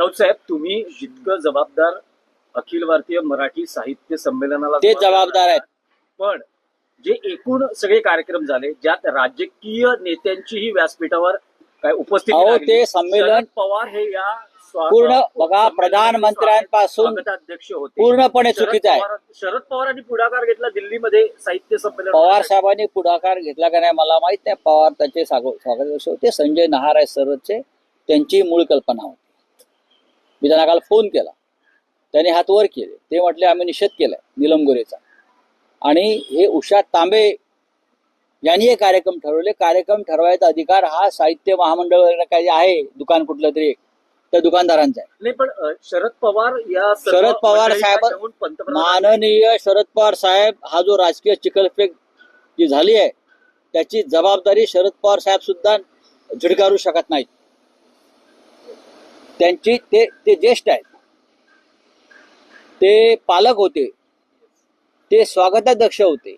राऊत साहेब तुम्ही जितकं जबाबदार अखिल भारतीय मराठी साहित्य संमेलनाला ते जबाबदार आहेत. पण जे एकूण सगळे कार्यक्रम झाले ज्यात राजकीय नेत्यांचीही व्यासपीठावर काय उपस्थिती अहो, लागली. ते संमेलन पवार हे या स्वा- पूर्ण बघा, प्रधानमंत्र्यांपासून स्वागताध्यक्ष होते. पूर्णपणे शरद चुकीचं आहे. पवार- शरद पवारांनी पुढाकार घेतला दिल्लीमध्ये साहित्य संमेलन पवार साहेबांनी पुढाकार घेतला का नाही मला माहीत नाही. पवार त्याचे स्वागत होते संजय नहार आहे सरचे त्यांची मूळ कल्पना होती. मी त्यांना काल फोन केला. त्यांनी हात वर केले. ते म्हटले आम्ही निषेध केलाय निलम गोरेचा. आणि हे उषा तांबे यांनी हे कार्यक्रम ठरवले. कार्यक्रम ठरवायचा अधिकार हा साहित्य महामंडळ वगैरे काही आहे दुकान कुठलं तरी एक त्या दुकानदारांचा आहे. नाही पण शरद पवार या शरद पवार साहेब- माननीय शरद पवार साहेब हा जो राजकीय चिखलफेक जी झाली आहे त्याची जबाबदारी शरद पवार साहेब सुद्धा झिडकारू शकत नाहीत. त्यांची ते ते ज्येष्ठ आहेत. ते पालक होते. ते स्वागताध्यक्ष होते.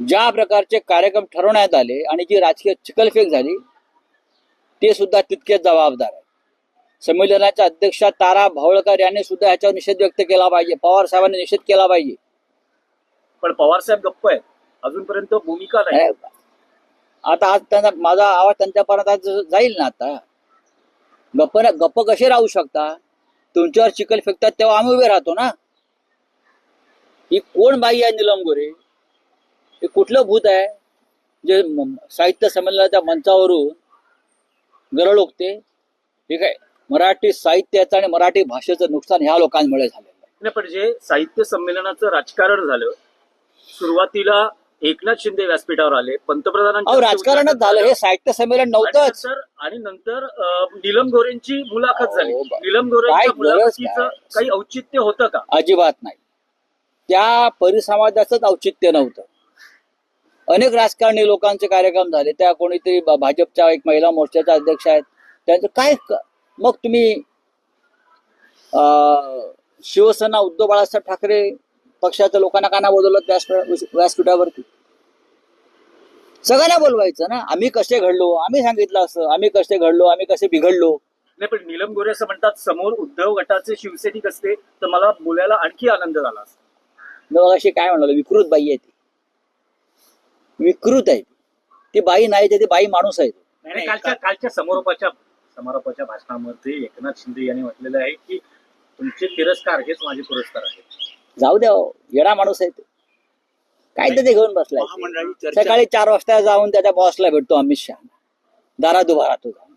ज्या प्रकारचे कार्यक्रम ठरवण्यात आले आणि जी राजकीय चिखलफेक झाली ते सुद्धा तितकेच जबाबदार आहे संमेलनाच्या अध्यक्षा तारा भावळकर यांनी सुद्धा ह्याच्यावर निषेध व्यक्त केला पाहिजे. पवार साहेबांनी निषेध केला पाहिजे. पण पवार साहेब गप्प आहेत. अजूनपर्यंत भूमिका नाही. आता आज त्यांना माझा आवाज त्यांच्यापर्यंत आज जाईल ना आता? गप्प गप्प कसे राहू शकता? तुमच्यावर चिखल फेकतात तेव्हा आम्ही उभे राहतो ना? ही कोण बाई आहे निलम गोरे हे कुठलं भूत आहे? जे साहित्य संमेलनाच्या मंचावरून गरळ ओकते हे काय मराठी साहित्याचं आणि मराठी भाषेचं नुकसान ह्या लोकांमुळे झालेलं आहे. पण जे साहित्य संमेलनाचं राजकारण झालं सुरुवातीला एकनाथ शिंदे व्यासपीठावर आले पंतप्रधानांच्या अहो राजकारणच झालं हे साहित्य संमेलन नव्हतंच. आणि नंतर नीलम गोरेंची मुलाखत झाली. नीलम गोरेंच्या मुलाखतीचं? काही औचित्य होतं का? अजिबात नाही. त्या परिसमाजाचंच औचित्य नव्हतं. अनेक राजकारणी लोकांचे कार्यक्रम झाले. त्या कोणीतरी भाजपच्या एक महिला मोर्चाच्या अध्यक्ष आहेत. त्यांचं काय मग तुम्ही शिवसेना उद्धव बाळासाहेब ठाकरे पक्षाच्या लोकांना का नाही बोलवलं व्यासपीठा- व्यासपीठावरती. सगळ्यांना बोलवायचं ना. आम्ही कसे घडलो? आम्ही सांगितलं असं. आम्ही कसे घडलो? आम्ही कसे बिघडलो? नाही पण नीलम गोरे असं म्हणतात समोर उद्धव गटाचे शिवसैनिक असते तर मला बोलायला आणखी आनंद झाला असता. मग अशी काय म्हणाल? विकृत बाई आहे ती. विकृत आहे ती. बाई नाही ती बाई माणूस आहे कालच्या कालच्या समारोपाच्या समारोपाच्या भाषणामध्ये एकनाथ शिंदे यांनी म्हटलेलं आहे की तुमचे तिरस्कार हेच माझे पुरस्कार आहेत. जाऊ द्या हो, येडा माणूस आहे तो. काय ते घेऊन बसलाय. सकाळी चार वाजता जाऊन त्याच्या बॉसला भेटतो अमित शहा. दारात उभा राहतो जाऊन.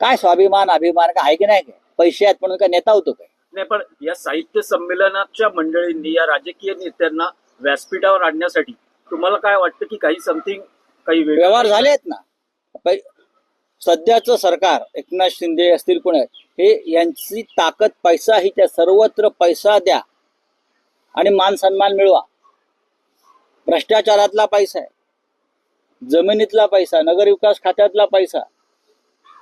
काय स्वाभिमान अभिमान काय आहे की नाही? काय पैसे आहेत म्हणून काय नेता होतो काय? नाही पण या साहित्य संमेलनाच्या मंडळींनी या राजकीय नेत्यांना व्यासपीठावर आणण्यासाठी तुम्हाला काय वाटतं की काही समथिंग काही व्यवहार झाले आहेत ना. सध्याचं सरकार एकनाथ शिंदे असतील कोण हे यांची ताकद पैसा ही त्या सर्वत्र पैसा द्या. आणि मान सन्मान मिळवा. भ्रष्टाचारातला पैसा आहे. जमिनीतला पैसा नगर विकास खात्यातला पैसा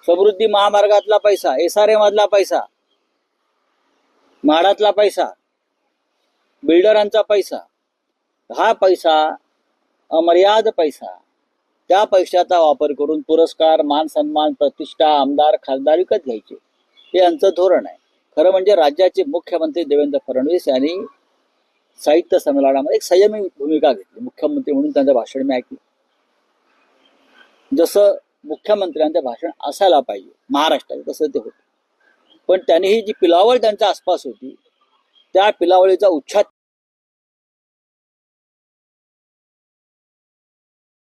समृद्धी महामार्गातला पैसा एस आर मधला पैसा म्हाडातला पैसा बिल्डरांचा पैसा हा पैसा अमर्याद पैसा त्या पैशाचा वापर करून पुरस्कार मान सन्मान प्रतिष्ठा आमदार खासदार विकत घ्यायचे. हे यांचं धोरण आहे. खरं म्हणजे राज्याचे मुख्यमंत्री देवेंद्र फडणवीस यांनी साहित्य संमेलनामध्ये एक संयमी भूमिका घेतली. मुख्यमंत्री म्हणून त्यांचं भाषण मी ऐकलं. जसं मुख्यमंत्र्यांचं भाषण असायला पाहिजे महाराष्ट्राचं तसं ते होतं. पण त्यांनी ही जी पिलावळ त्यांच्या आसपास होती त्या पिलावळीचा उच्छाद